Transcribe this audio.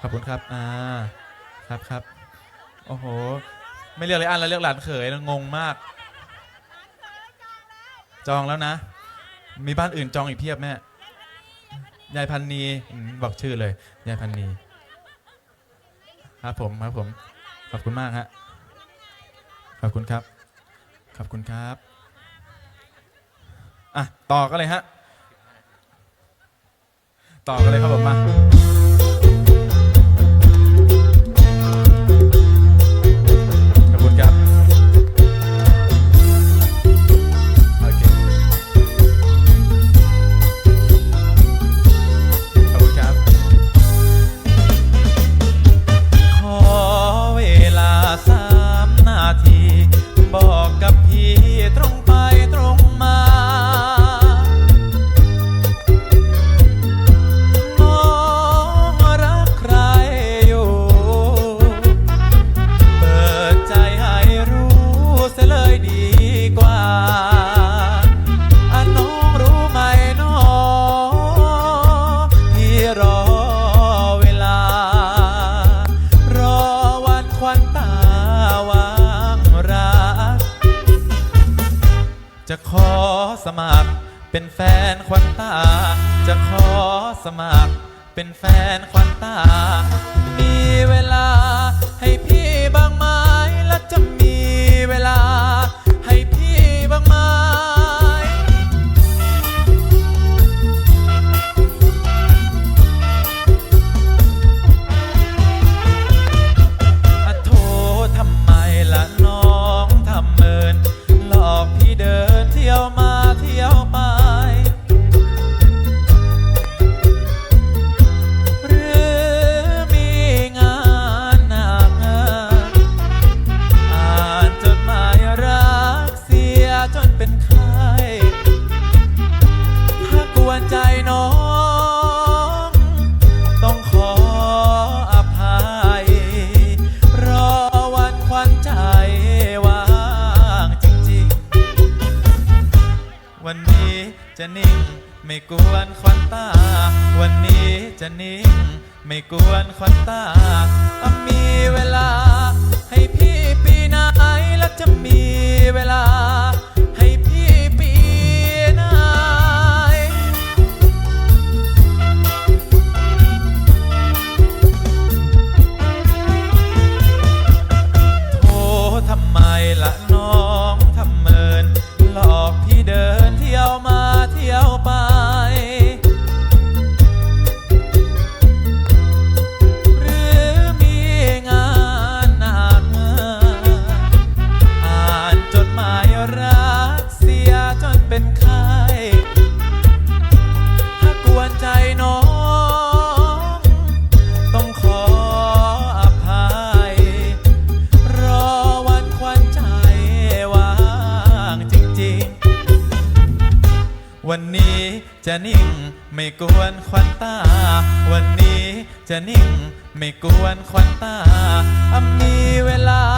ขอบคุณครับ อ่า ครับครับ โอ้โห ไม่เรียกเลยอันแล้วเรียกหลานเขยนะงงมาก จองแล้วนะ มีบ้านอื่นจองอีกเพียบแม่ ยายพันนีอืมบอกชื่อเลย ยายพันนี ครับผมครับผม ขอบคุณมากฮะ ขอบคุณครับ ขอบคุณครับ อะ ต่อกันเลยฮะ ต่อกันเลยครับผมมา จะขอสมัครเป็นแฟนควันตา จะขอสมัครเป็นแฟนควันตา มีเวลาให้พี่บ้างไหม จะนิ่ง ไม่กวนควันตา วันนี้จะนิ่ง ไม่กวนควันตาอมีเวลา วันนี้จะนิ่งไม่กวนควันตา วันนี้จะนิ่งไม่กวนควันตาอะมีเวลามีเวลา